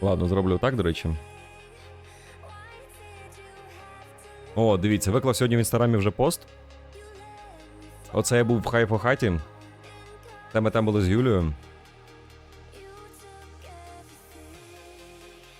Ладно, зроблю так, до речі. О, дивіться, виклав сьогодні в інстаграмі вже пост. Оце я був в хайфо хаті. Де ми там були з Юлією.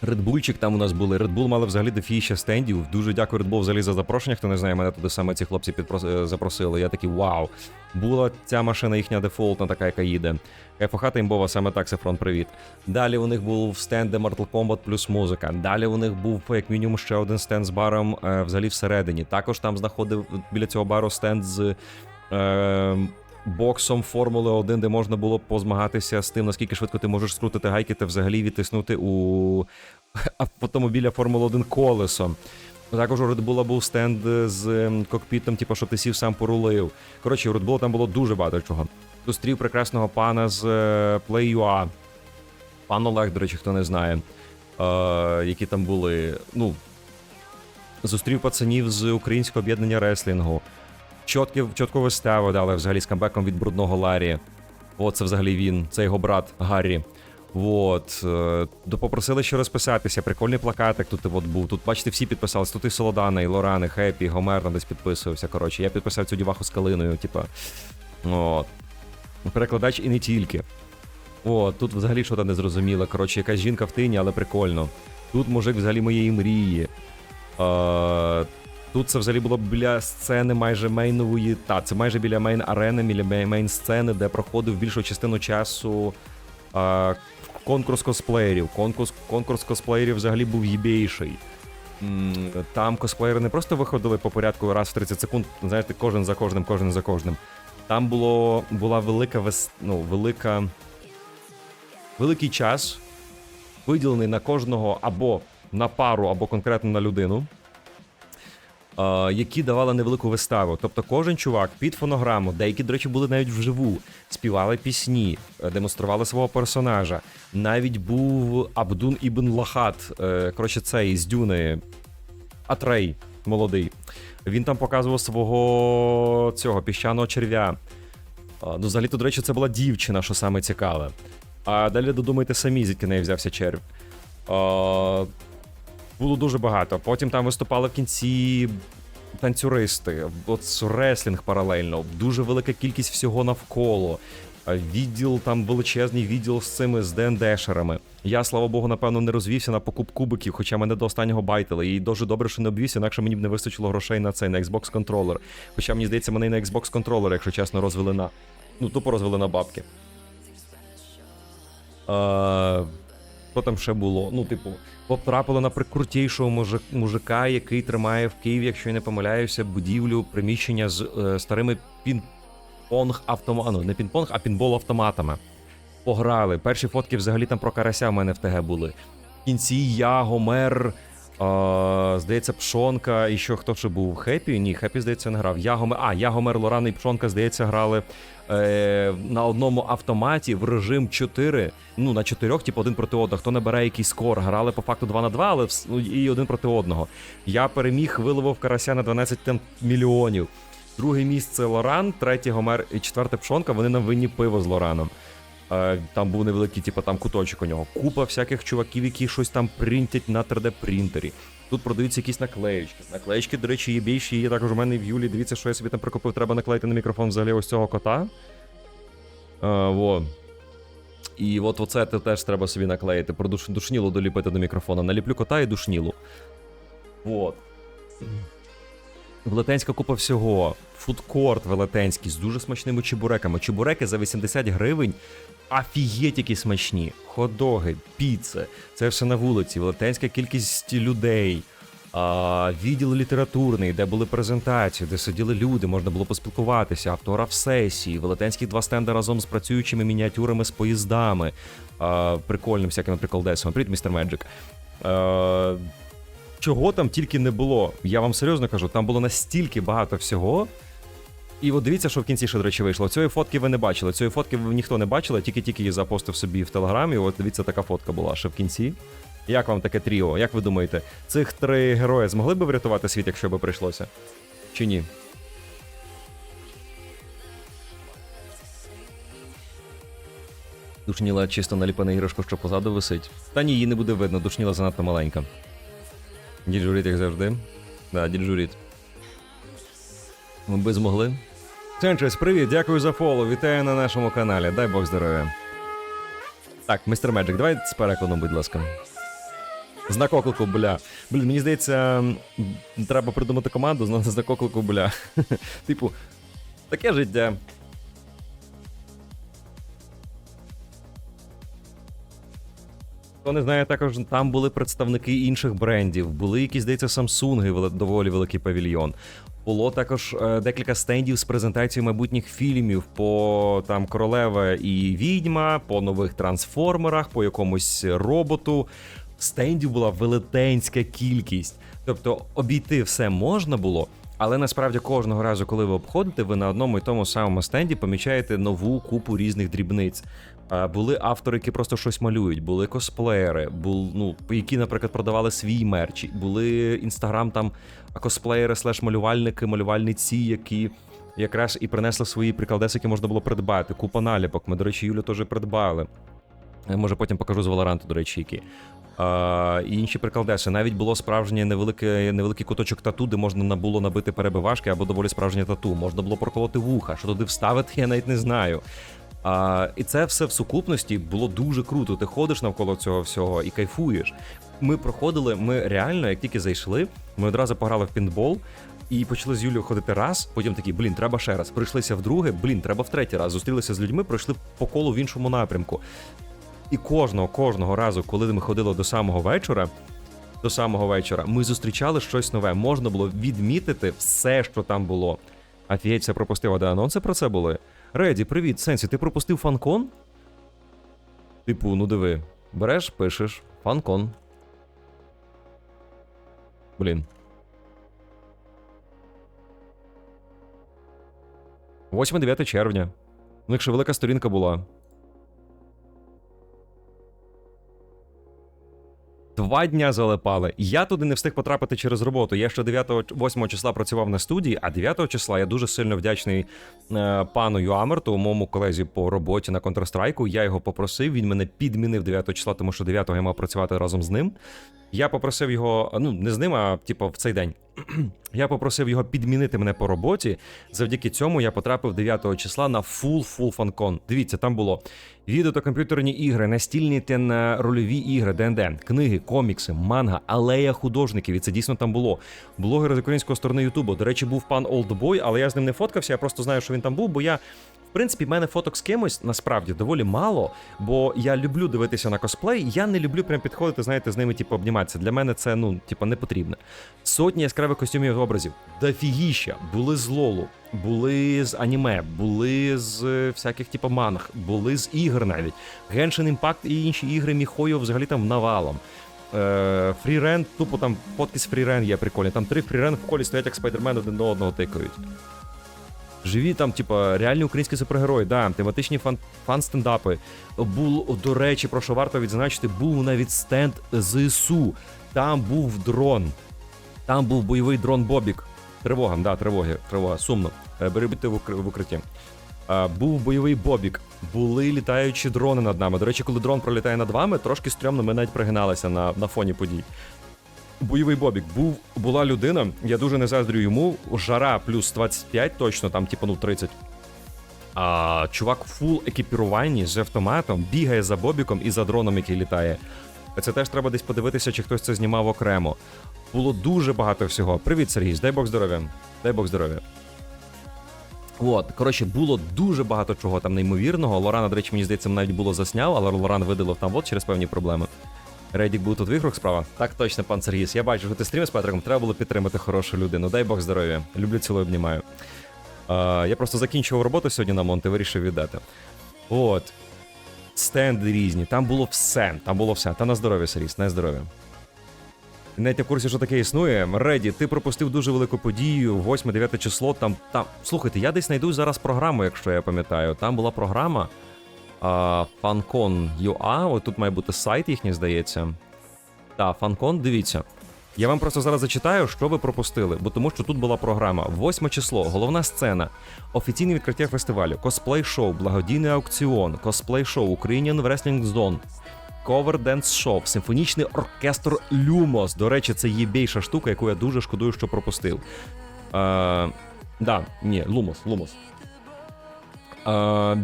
Редбульчик там у нас були. Редбул мали взагалі дофіща стендів. Дуже дякую Редбул взагалі за запрошення. Хто не знає, мене туди саме ці хлопці підпрос... е, запросили. Я такий вау. Була ця машина їхня дефолтна, така, яка їде. Кайфохата імбова, саме так, Сефрон, привіт. Далі у них був стенд, де Mortal Kombat плюс музика. Далі у них був як мінімум ще один стенд з баром е, взагалі всередині. Також там знаходив біля цього бару стенд з. Е, Боксом Формули 1, де можна було позмагатися з тим, наскільки швидко ти можеш скрутити гайки та взагалі відтиснути у автомобіля Формули 1 колесом. Також у Red був стенд з ем, кокпітом, типу, що ти сів сам порулив. Коротше, у Red там було дуже багато чого. Зустрів прекрасного пана з е, Play.ua. Пан Олег, до речі, хто не знає, е, які там були. Ну, зустрів пацанів з українського об'єднання реслінгу. Чотки, чітку виставу дали взагалі з камбеком від брудного Ларі. От це взагалі він, це його брат Гаррі. От, е, попросили ще розписатися. Прикольний плакатик тут от був. Тут, бачите, всі підписались. Тут і Солодана, і Лоран, і Хеппі, Гомер десь підписувався. Коротше, я підписав цю діваху з калиною, типа. От. Перекладач і не тільки. О, тут взагалі щось не зрозуміло. Коротше, якась жінка в тині, але прикольно. Тут мужик взагалі моєї мрії. Е, тут це взагалі було біля сцени майже мейнової. Та, це майже біля мейн арени, біля мейн сцени, де проходив більшу частину часу е, конкурс косплеєрів. Конкурс, конкурс косплеєрів взагалі був їбейший. Там косплеєри не просто виходили по порядку раз в 30 секунд, знаєте, кожен за кожним, кожен за кожним. Там було, була велика вес, ну, велика, великий час, виділений на кожного або на пару, або конкретно на людину, які давали невелику виставу. Тобто кожен чувак під фонограму, деякі, до речі, були навіть вживу, співали пісні, е, демонстрували свого персонажа. Навіть був Абдун Ібн Лахат, е, коротше, цей з Дюни, Атрей молодий. Він там показував свого цього піщаного черв'я. Ну, взагалі, то, до речі, це була дівчина, що саме цікаве. А далі додумайте самі, звідки неї взявся черв. А, було дуже багато. Потім там виступали в кінці танцюристи, от реслінг паралельно, дуже велика кількість всього навколо. Відділ там величезний відділ з цими з ДНДшерами. Я, слава Богу, напевно, не розвівся на покуп кубиків, хоча мене до останнього байтили. І дуже добре, що не обвівся, інакше мені б не вистачило грошей на цей на Xbox контролер. Хоча мені здається, мене і на Xbox контролер, якщо чесно, розвели на. Ну, тупо розвели на бабки. Е, що там ще було? Ну, типу, потрапили на прикрутійшого мужик, мужика, який тримає в Києві, якщо я не помиляюся, будівлю приміщення з е, старими пінг-понг автоматами. Ну, не пін-понг, а пінбол автоматами. Пограли. Перші фотки взагалі там про карася в мене в ТГ були. В кінці я, Гомер. Е, здається, Пшонка і що хто ще був? Хеппі? Ні, Хеппі, здається, не грав. Я Гомер, а, я Гомер, Лоран і Пшонка, здається, грали е, на одному автоматі в режим 4, ну на 4, типу один проти одного. Хто набирає якийсь скор, грали по факту 2 на 2, але ну, і один проти одного. Я переміг, виловив карася на 12 там, мільйонів. Друге місце Лоран, третє Гомер і четверте Пшонка. Вони нам винні пиво з Лораном. Е, Там був невеликий, типу, там куточок у нього. Купа всяких чуваків, які щось там принтять на 3D-принтері. Тут продаються якісь наклеєчки. Наклеєчки, до речі, є більші. Є також у мене в Юлі. Дивіться, що я собі там прикупив. Треба наклеїти на мікрофон взагалі ось цього кота. Е, во. І от оце те теж треба собі наклеїти. Про душ, душнілу доліпити до мікрофона. Наліплю кота і душнілу. Вот. Велетенська купа всього. Фудкорт велетенський з дуже смачними чебуреками. Чебуреки за 80 гривень. Афігеть, які смачні. Ходоги, піци. Це все на вулиці. Велетенська кількість людей. А, відділ літературний, де були презентації, де сиділи люди, можна було поспілкуватися, автограф сесії, велетенські два стенди разом з працюючими мініатюрами з поїздами, а, прикольним всякими приколдесами. Привіт, містер Меджик. Чого там тільки не було. Я вам серйозно кажу, там було настільки багато всього. І от дивіться, що в кінці ще, до речі, вийшло. Цієї фотки ви не бачили. Цієї фотки ви ніхто не бачили, тільки-тільки її запостив собі в телеграмі. От дивіться, така фотка була ще в кінці. Як вам таке тріо? Як ви думаєте, цих три герої змогли би врятувати світ, якщо би прийшлося? Чи ні? Душніла чисто наліпана іграшка, що позаду висить. Та ні, її не буде видно, душніла занадто маленька. Діджуріт, як завжди. Да, діджуріт. Ми би змогли. Сенчес, привіт, дякую за фоло. Вітаю на нашому каналі. Дай Бог здоров'я. Так, містер Меджик, давай з перекладом, будь ласка. Знак оклику, бля. Блін, мені здається, треба придумати команду з знак оклику, бля. Типу, таке життя. Хто не знає, також там були представники інших брендів, були якісь, здається, Samsung, доволі великий павільйон. Було також е, декілька стендів з презентацією майбутніх фільмів по там Королева і Відьма, по нових трансформерах, по якомусь роботу. Стендів була велетенська кількість. Тобто обійти все можна було, але насправді кожного разу, коли ви обходите, ви на одному і тому самому стенді помічаєте нову купу різних дрібниць. А, Були автори, які просто щось малюють, були косплеєри, бул, ну, які, наприклад, продавали свій мерч, були інстаграм там косплеєри, слеш малювальники, малювальниці, які якраз і принесли свої прикладеси, які можна було придбати. Купа наліпок. Ми, до речі, Юлю теж придбали. Я, Може, потім покажу з Valorant, до речі, які. А, і інші прикладеси. Навіть було справжнє невелике, невеликий куточок тату, де можна було набити перебивашки або доволі справжнє тату. Можна було проколоти вуха. Що туди вставити, я навіть не знаю. А, і це все в сукупності було дуже круто. Ти ходиш навколо цього всього і кайфуєш. Ми проходили, ми реально, як тільки зайшли, ми одразу пограли в пінбол. І почали з Юлією ходити раз, потім такі, блін, треба ще раз. Прийшлися вдруге, блін, треба в третій раз. Зустрілися з людьми, пройшли по колу в іншому напрямку. І кожного, кожного разу, коли ми ходили до самого вечора, до самого вечора, ми зустрічали щось нове. Можна було відмітити все, що там було. Офігеть, це пропустив, а де анонси про це були. Реді, привіт, Сенсі, ти пропустив фанкон? Типу, ну диви, береш, пишеш, фанкон. Блін. 8-9 червня. У них ще велика сторінка була. Два дня залипали. Я туди не встиг потрапити через роботу. Я ще 9-8 числа працював на студії, а 9 числа я дуже сильно вдячний е, пану Юамерту, моєму колезі по роботі на Counter-Strike. Я його попросив. Він мене підмінив 9 числа, тому що 9 я мав працювати разом з ним. Я попросив його, ну не з ним, а типу в цей день. Я попросив його підмінити мене по роботі. Завдяки цьому я потрапив 9 числа на full full фанкон. Дивіться, там було відео та комп'ютерні ігри, настільні та на рольові ігри, ДНД, книги, комікси, манга, алея художників. І це дійсно там було. Блогери з української сторони Ютубу. До речі, був пан Олдбой, але я з ним не фоткався. Я просто знаю, що він там був, бо я. Принципі, в мене фоток з кимось насправді доволі мало, бо я люблю дивитися на косплей. Я не люблю прям підходити, знаєте, з ними, типу, обніматися. Для мене це ну, типу, не потрібно. Сотні яскравих костюмів і образів. Дофігіща. Були з Лолу, були з аніме, були з е, всяких типу манг, були з ігор навіть. Genshin Impact і інші ігри Міхою взагалі там навалом. Фрірен, тупо там фотки з Фрірен є прикольні. Там три Фрірен в колі стоять, як спайдермен один до одного тикають. Живі там, типа, реальні українські супергерої, да, тематичні фан, фан-стендапи. Був, до речі, про що варто відзначити, був навіть стенд ЗСУ. Там був дрон. Там був бойовий дрон Бобік. Тривога, да, тривоги, тривога, сумно. Е, Беребіти в, укритті. Був бойовий Бобік. Були літаючі дрони над нами. До речі, коли дрон пролітає над вами, трошки стрьомно ми навіть пригиналися на, на фоні подій. Бойовий Бобік був була людина, я дуже не заздрю йому. Жара плюс 25, точно, там, типу, ну 30. А чувак в фул екіпіруванні з автоматом бігає за Бобіком і за дроном, який літає. Це теж треба десь подивитися, чи хтось це знімав окремо. Було дуже багато всього. Привіт, Сергій, дай Бог здоров'я. Дай Бог здоров'я. От, коротше, було дуже багато чого там неймовірного. Лорана, до речі, мені здається, навіть було засняв, але Лоран видалив там от через певні проблеми. Редік був тут в іграх справа? Так точно, пан Сергіс. Я бачу, що ти стрім з Петриком. Треба було підтримати хорошу людину. Дай Бог здоров'я. Люблю цілою обнімаю. А, я просто закінчував роботу сьогодні на Монте, вирішив віддати. От. Стенди різні, там було все. Там було все. Та на здоров'я, Сергіс, на здоров'я. Навіть в курсі, що таке існує. Реді, ти пропустив дуже велику подію, 8-9 число. Там, там. Слухайте, я десь знайду зараз програму, якщо я пам'ятаю. Там була програма Fancon.ua, от тут має бути сайт їхній, здається. Та, Fancon, дивіться. Я вам просто зараз зачитаю, що ви пропустили, бо тому що тут була програма. Восьме число, головна сцена, офіційне відкриття фестивалю, косплей-шоу, благодійний аукціон, косплей-шоу, Ukrainian Wrestling Zone, Cover Dance Show, симфонічний оркестр Люмос. До речі, це єбейша штука, яку я дуже шкодую, що пропустив. Е, да, ні, Лумос, Лумос.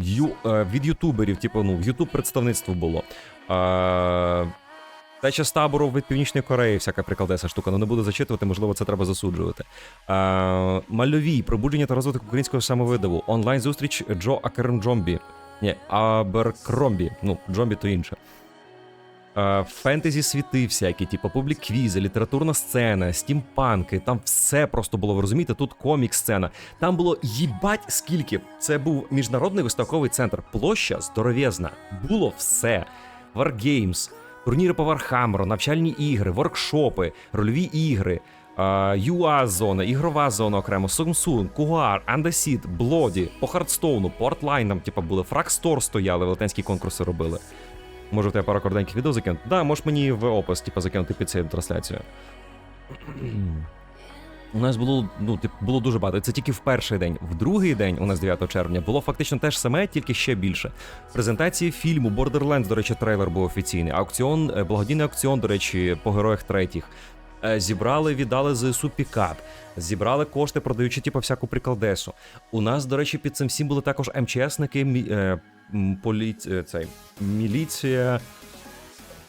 Ю, від ютуберів, типу, ну, Ютуб представництво було. Е, Теча з табору від Північної Кореї, всяка прикладеса штука, ну не буду зачитувати, можливо, це треба засуджувати. Е, Мальовій, пробудження та розвиток українського самовидаву, онлайн-зустріч Джо Акернджомбі. Ні, Аберкромбі. Ну, Джомбі то інше. Е, Фентезі світи всякі, типу публік квізи, літературна сцена, стімпанки, там все просто було, ви розумієте, тут комік-сцена. Там було їбать скільки. Це був міжнародний виставковий центр. Площа здоровезна. Було все. Wargames, турніри по Вархаммеру, навчальні ігри, воркшопи, рольові ігри. UA зона, ігрова зона окремо, Samsung, Кугар, Андесіт, Блоді, по Хардстоуну, по типу, були, Фрагстор стояли, велетенські конкурси робили. Може, в тебе пару коротеньких відео закинути? Да, можеш мені в опис, типу, закинути під цю трансляцію. У нас було, ну, тип, було дуже багато. Це тільки в перший день. В другий день, у нас 9 червня, було фактично те ж саме, тільки ще більше. Презентації фільму Borderlands, до речі, трейлер був офіційний. Аукціон, е, благодійний аукціон, до речі, по героях третіх. Е, Зібрали, віддали ЗСУ пікап, зібрали кошти, продаючи типу, всяку приколдесу. У нас, до речі, під цим всім були також МЧСники, мі, е, м, полі, е, цей, міліція,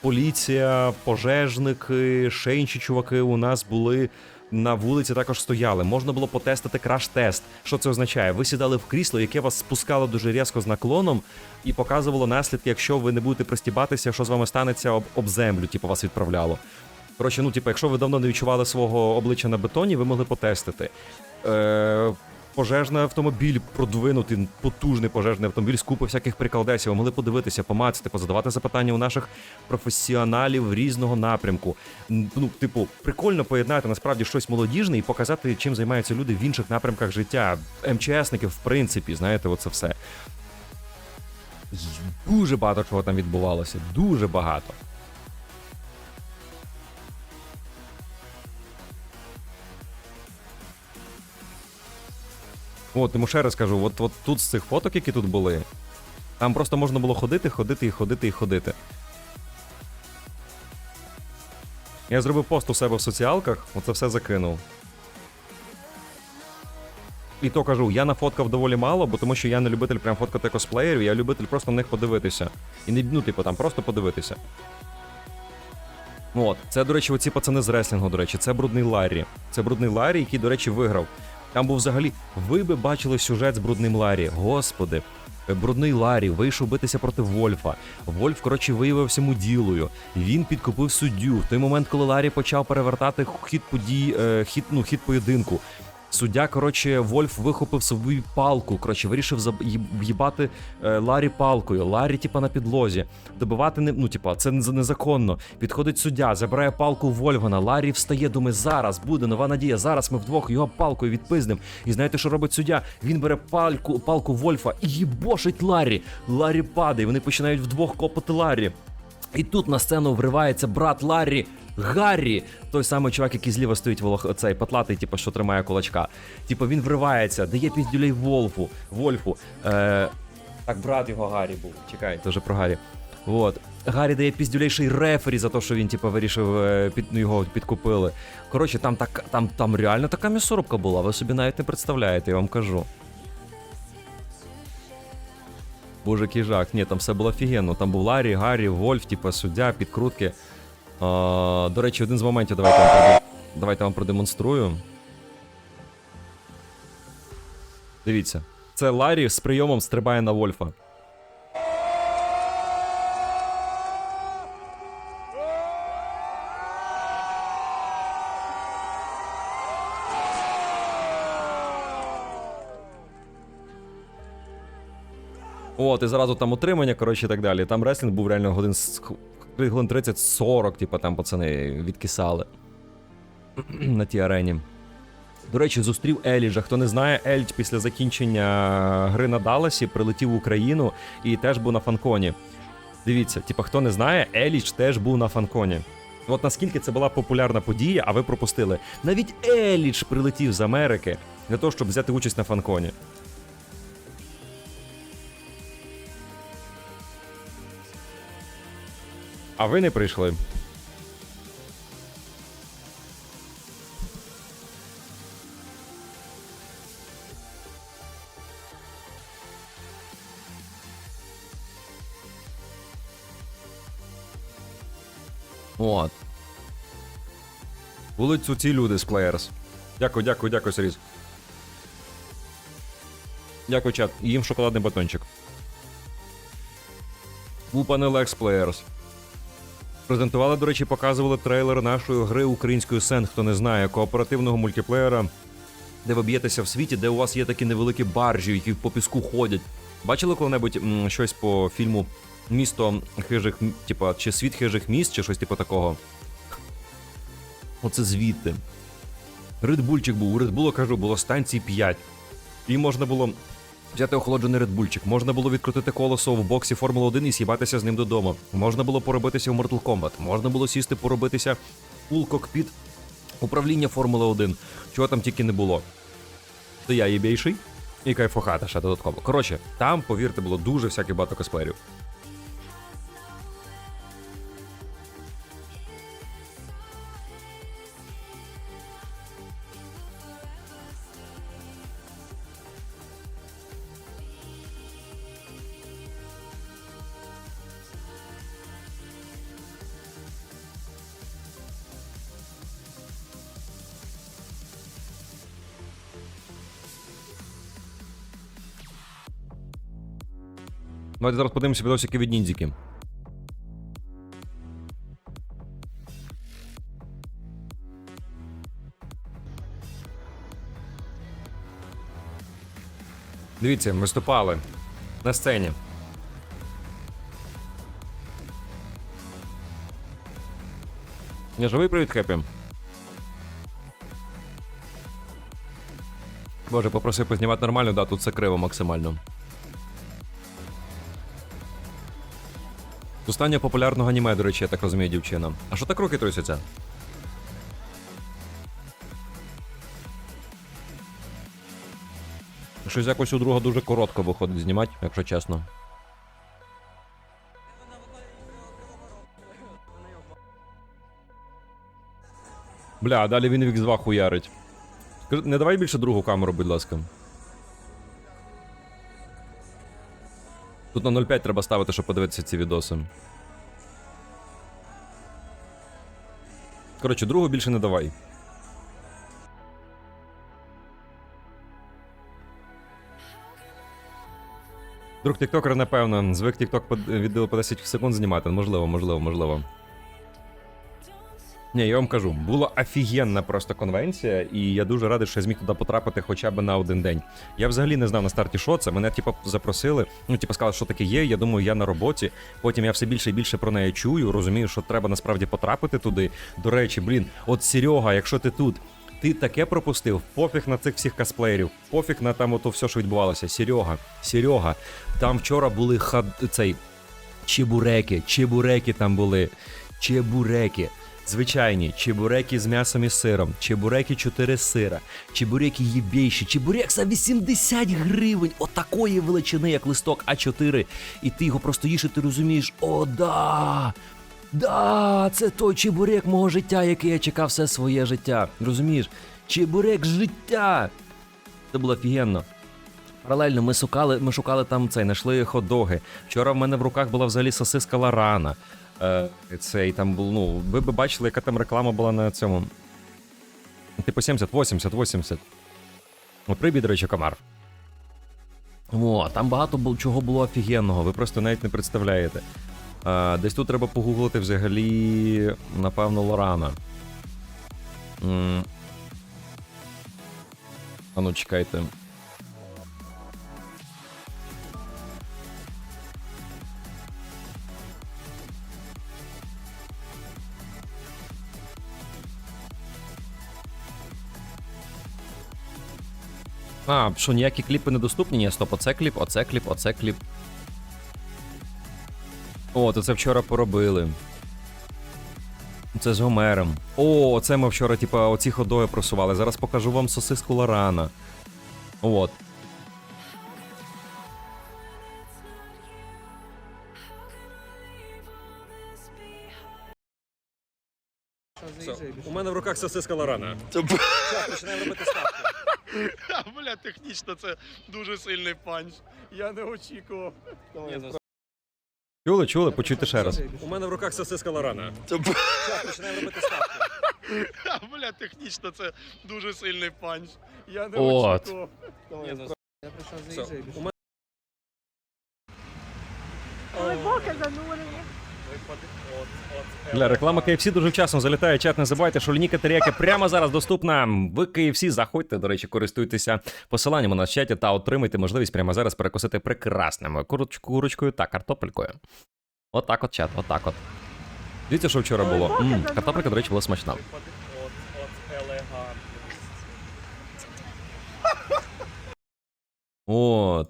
поліція, пожежники, ще інші чуваки у нас були. На вулиці також стояли. Можна було потестити краш-тест. Що це означає? Ви сідали в крісло, яке вас спускало дуже різко з наклоном, і показувало наслідки, якщо ви не будете пристібатися, що з вами станеться об, об землю, типу вас відправляло. Коротше, ну, типу, якщо ви давно не відчували свого обличчя на бетоні, ви могли потестити. Е, пожежний автомобіль, продвинутий, потужний пожежний автомобіль з купи всяких приколдесів. Ви могли подивитися, помацати, позадавати запитання у наших професіоналів різного напрямку. Ну, типу, прикольно поєднати насправді щось молодіжне і показати, чим займаються люди в інших напрямках життя. МЧСників, в принципі, знаєте, оце все. Дуже багато чого там відбувалося. Дуже багато. От, тому ще раз кажу, от, от тут з цих фоток, які тут були, там просто можна було ходити, ходити і ходити і ходити. Я зробив пост у себе в соціалках, оце все закинув. І то кажу, я нафоткав доволі мало, бо тому що я не любитель прям фоткати косплеєрів, я любитель просто на них подивитися. І не, ну, типу, там просто подивитися. От, це, до речі, оці пацани з реслінгу, до речі, це брудний Ларрі. Це брудний Ларрі, який, до речі, виграв. Там був взагалі. Ви би бачили сюжет з брудним Ларі. Господи. Е, Брудний Ларі вийшов битися проти Вольфа. Вольф, коротше, виявився муділою. Він підкупив суддю. В той момент, коли Ларі почав перевертати хід подій, е, хід, ну, хід поєдинку. Суддя, коротше, Вольф вихопив собі палку. Коротше, вирішив в'їбати е, Ларі палкою. Ларі, типа, на підлозі. Добивати не ну, типа, це не- незаконно. Підходить суддя, забирає палку у Вольфгана. Ларі встає, думає, зараз буде нова надія. Зараз ми вдвох його палкою відпизнем. І знаєте, що робить суддя? Він бере пальку, палку Вольфа і їбошить Ларі. Ларі падає. Вони починають вдвох копати Ларі. І тут на сцену вривається брат Ларрі Гаррі, той самий чувак, який зліва стоїть волох... цей патлатий, типу, що тримає кулачка. Типу він вривається, дає піздюлей Волфу. Вольфу. Е... Так, брат його Гаррі був. Чекай, вже про Гаррі. От. Гаррі дає піздюлей ще й рефері за те, що він, типу, вирішив е, під, ну, його підкупили. Коротше, там, так, там, там реально така м'ясорубка була, ви собі навіть не представляєте, я вам кажу. Боже, жах. Ні, там все було офігенно. Там був Ларі, Гаррі, Вольф, типу, суддя, підкрутки. До речі, один з моментів давайте вам, давайте вам продемонструю. Дивіться. Це Ларі з прийомом стрибає на Вольфа. От, і зразу там утримання, коротше, і так далі. Там реслінг був реально годин з- хвилин 30-40, типу, там пацани відкисали на тій арені. До речі, зустрів Еліджа. Хто не знає, Ельдж після закінчення гри на Далласі прилетів в Україну і теж був на фанконі. Дивіться, типу, хто не знає, Еліч теж був на фанконі. От наскільки це була популярна подія, а ви пропустили. Навіть Еліч прилетів з Америки для того, щоб взяти участь на фанконі. А ви не прийшли. От. Були цю ці люди з Players. Дякую, дякую, дякую, Сергій. Дякую, чат. Їм шоколадний батончик. Був пане Lex Players. Презентували, до речі, показували трейлер нашої гри української сен, хто не знає, кооперативного мультиплеєра, де ви б'єтеся в світі, де у вас є такі невеликі баржі, які по піску ходять. Бачили коли-небудь щось по фільму Місто хижих, типа, чи світ хижих міст, чи щось типу такого? Оце звідти. Редбульчик був. У Редбула, кажу, було станцій 5. І можна було взяти охолоджений редбульчик. Можна було відкрутити колесо в боксі Формули 1 і сібатися з ним додому. Можна було поробитися в Mortal Kombat. Можна було сісти поробитися у кокпіт управління Формули 1. Чого там тільки не було. То я єбейший і кайфохата ще додатково. Коротше, там, повірте, було дуже всяких багато косплеєрів. Давайте зараз подивимося відосики від ніндзіки. Дивіться, виступали на сцені. Я живий привіт, Хеппі. Боже, попросив познімати нормально, да, тут все криво максимально. З популярного аніме, до речі, я так розумію, дівчина. А що так руки трусяться? Щось якось у друга дуже коротко виходить знімати, якщо чесно. Бля, а далі він в X2 хуярить. Не давай більше другу камеру, будь ласка. Тут на 0,5 треба ставити, щоб подивитися ці відоси. Коротше, другу більше не давай. Друг тіктокер, напевно, звик тікток відео по 10 секунд знімати. Можливо, можливо, можливо. Ні, я вам кажу, була офігенна просто конвенція, і я дуже радий, що я зміг туди потрапити хоча б на один день. Я взагалі не знав на старті, що це. Мене, типу, запросили. Ну, типу, сказали, що таке є. Я думаю, я на роботі. Потім я все більше і більше про неї чую. Розумію, що треба насправді потрапити туди. До речі, блін, от Серега, якщо ти тут. Ти таке пропустив, пофіг на цих всіх косплеєрів, пофіг на там ото все, що відбувалося. Серега, Серега, там вчора були хад... цей чебуреки, чебуреки там були. Чебуреки. Звичайні, чебуреки з м'ясом і сиром, чебуреки 4 сира, чебуреки єбейші, чебурек за 80 гривень, отакої величини, як листок А4. І ти його просто їш, і ти розумієш, о, да! Да, це той чебурек мого життя, який я чекав все своє життя. Розумієш? Чебурек життя! Це було офігенно. Паралельно ми шукали, ми шукали там цей, знайшли хот-доги. Вчора в мене в руках була взагалі сосиска Ларана. Е, цей там був, ну, ви б бачили, яка там реклама була на цьому. Типу 70, 80, 80. От прибій, до речі, комар. О, там багато було, чого було офігенного, ви просто навіть не представляєте. Е, десь тут треба погуглити взагалі, напевно, Лорана. А ну, чекайте. А, що ніякі кліпи недоступні? Ні, стоп, оце кліп, оце кліп, оце кліп. О, то це вчора поробили. Це з Гомером. О, це ми вчора, типа, оці ходоги просували. Зараз покажу вам сосиску Лорана. От. У мене в руках сосиска Лорана. Починаємо робити ставку. Технічно це дуже сильний панч. Я не очікував. Чули, чули? Почуйте ще раз. У мене в руках сосиска Лорана. Починаємо робити ставку. Бля, технічно це дуже сильний панч. Я не От. очікував. У мене... Глибоке занурення. Для реклама KFC дуже вчасно залітає. Чат, не забувайте, що лінійка теріяки прямо зараз доступна. В KFC заходьте, до речі, користуйтеся посиланням у нас в чаті та отримайте можливість прямо зараз перекусити прекрасними курочкою та картопелькою. Отак от чат, отак от. Дивіться, що вчора було. М, картопелька, до речі, була смачна. От.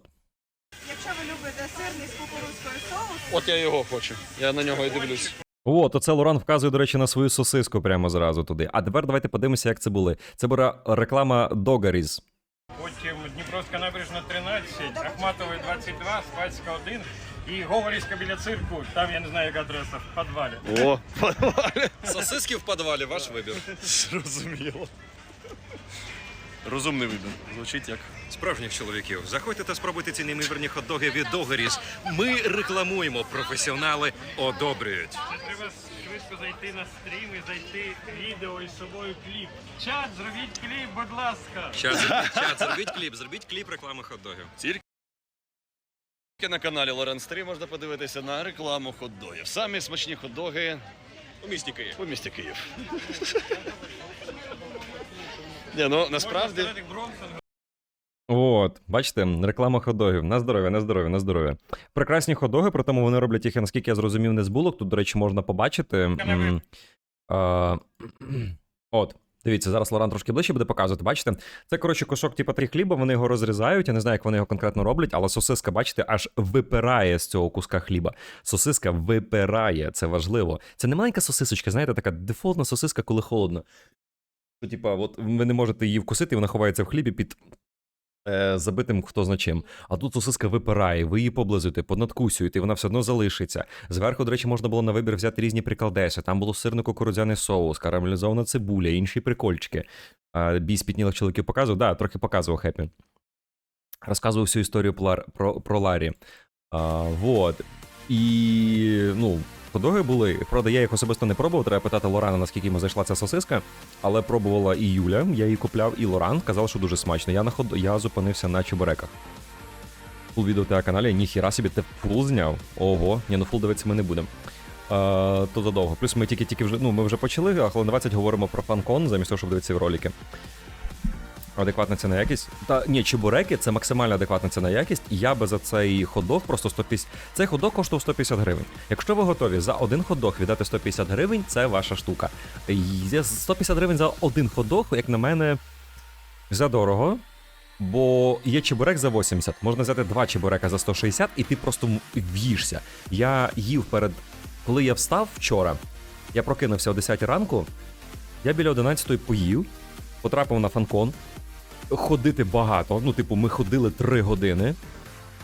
Якщо ви любите сирний з кукурудзкою соус, От я його хочу. Я на нього і дивлюсь. От, оце Лоран вказує, до речі, на свою сосиску прямо зразу туди. А тепер давайте подивимося, як це були. Це була реклама Догаріз. Потім Дніпровська набережна 13, Ахматової 22, Спальська 1 і Говорівська біля цирку. Там я не знаю, яка адреса, в підвалі. О, Сосиски в підвалі, ваш вибір. зрозуміло. Розумний вибір. Звучить як. Справжніх чоловіків. Заходьте та спробуйте ці неймовірні хот-доги від Догаріз. Ми рекламуємо, професіонали одобрюють. Це треба швидко зайти на стрім і зайти відео із собою кліп. Чат, зробіть кліп, будь ласка. Чат, зробіть, чат, зробіть кліп, зробіть кліп реклами хот-догів. Тільки на каналі Лорен Стрім можна подивитися на рекламу хот-догів. Самі смачні хот-доги У місті Київ. у місті Київ. Ні, ну насправді. От, бачите, реклама хот-догів. На здоров'я, на здоров'я, на здоров'я. Прекрасні хот-доги, при тому вони роблять їх, наскільки я зрозумів, не з булок. Тут, до речі, можна побачити. М, а, От. Дивіться, зараз Лоран трошки ближче буде показувати. Бачите? Це, коротше, кусок типу три хліба, вони його розрізають. Я не знаю, як вони його конкретно роблять, але сосиска, бачите, аж випирає з цього куска хліба. Сосиска випирає, це важливо. Це не маленька сосисочка, знаєте, така дефолтна сосиска, коли холодно. Що, типа, от ви не можете її вкусити, вона ховається в хлібі під е, забитим хто зна чим. А тут сосиска випирає, ви її поблизуєте, понадкусюєте, і вона все одно залишиться. Зверху, до речі, можна було на вибір взяти різні приколдеси. Там було сирно-кукурудзяний соус, карамелізована цибуля, інші прикольчики. Бій спітнілих чоловіків показував? Да, трохи показував Хеппі. Розказував всю історію про, про, про Ларі. А, вот. І, ну, ходоги були. Правда, я їх особисто не пробував. Треба питати Лорана, наскільки йому зайшла ця сосиска. Але пробувала і Юля, я її купляв, і Лоран казав, що дуже смачно. Я на ход... я зупинився на чебуреках. Фул відео на каналі, ніхіра собі, ти фул зняв. Ого, ні, ну фул дивитися ми не будемо. Е, то задовго. Плюс ми тільки-тільки вже, ну, ми вже почали, а хвилин 20 говоримо про фанкон, замість того, щоб дивитися в ролики. Адекватна ціна якість. Та ні, чебуреки це максимально адекватна ціна якість. І я би за цей ходок просто 150... Цей ходок коштував 150 гривень. Якщо ви готові за один ходок віддати 150 гривень, це ваша штука. І 150 гривень за один ходок, як на мене, задорого. Бо є чебурек за 80, можна взяти два чебурека за 160, і ти просто в'їшся. Я їв перед. Коли я встав вчора, я прокинувся о 10 ранку, я біля 11 поїв, потрапив на фанкон. Ходити багато. Ну, типу, ми ходили 3 години.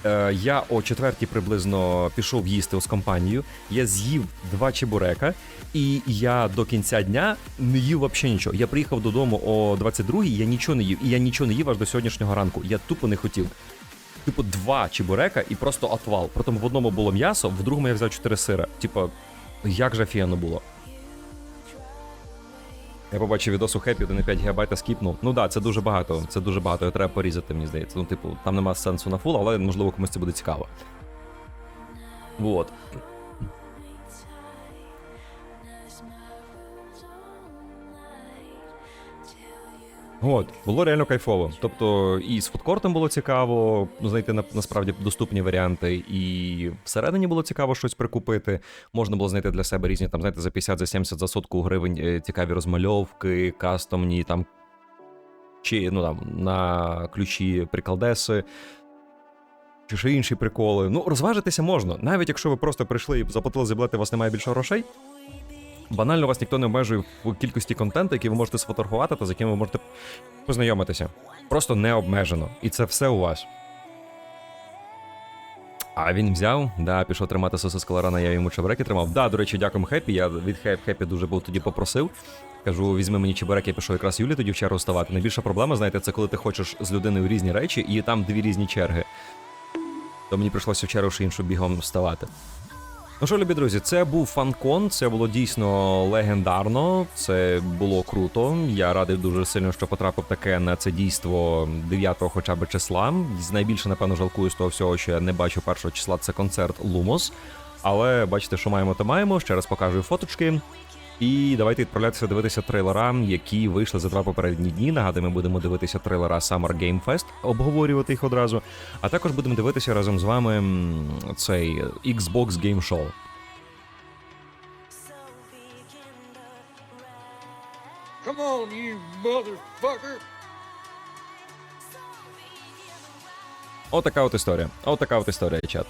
Е, я о четвертій приблизно пішов їсти з компанією. Я з'їв два чебурека, і я до кінця дня не їв взагалі нічого. Я приїхав додому о 22-й, я нічого не їв. І я нічого не їв аж до сьогоднішнього ранку. Я тупо не хотів. Типу, два чебурека і просто отвал. Притом в одному було м'ясо, в другому я взяв чотири сира. Типу, як же офігенно було. Я побачив відос у Хеппі, де на 5 ГБ скіпнув. Ну да, це дуже багато. Це дуже багато. Його треба порізати, мені здається. Ну, типу, там нема сенсу на фул, але можливо комусь це буде цікаво. Вот. От, було реально кайфово. Тобто, і з фудкортом було цікаво ну, знайти на, насправді доступні варіанти, і всередині було цікаво щось прикупити. Можна було знайти для себе різні, там, знаєте, за 50, за 70, за сотку гривень е, цікаві розмальовки, кастомні, там, чи ну там на ключі приколдеси. Чи ще інші приколи. Ну, розважитися можна. Навіть якщо ви просто прийшли і заплатили за білети, у вас немає більше грошей. Банально вас ніхто не обмежує в кількості контенту, який ви можете сфотографувати та з яким ви можете познайомитися. Просто не обмежено. І це все у вас. А він взяв, да, пішов тримати сосиска Лорана, я йому чебуреки тримав. Да, до речі, дякуємо Хеппі. Я від Хеп Хеппі дуже був тоді попросив. Кажу, візьми мені чебурек, я пішов якраз Юлі тоді в чергу ставати. Найбільша проблема, знаєте, це коли ти хочеш з людиною різні речі, і там дві різні черги. То мені прийшлося в чергу ще іншу бігом вставати. Ну що, любі друзі, це був фанкон, це було дійсно легендарно, це було круто. Я радий дуже сильно, що потрапив таке на це дійство 9-го хоча б числа. Найбільше, напевно, жалкую з того всього, що я не бачу першого числа. Це концерт Лумос. Але бачите, що маємо, то маємо. Ще раз покажу фоточки. І давайте відправлятися дивитися трейлера, які вийшли за два попередні дні. Нагадую, ми будемо дивитися трейлера Summer Game Fest, обговорювати їх одразу. А також будемо дивитися разом з вами цей Xbox Game Show. Come on, you motherfucker! Отака от історія. Отака от історія, чат.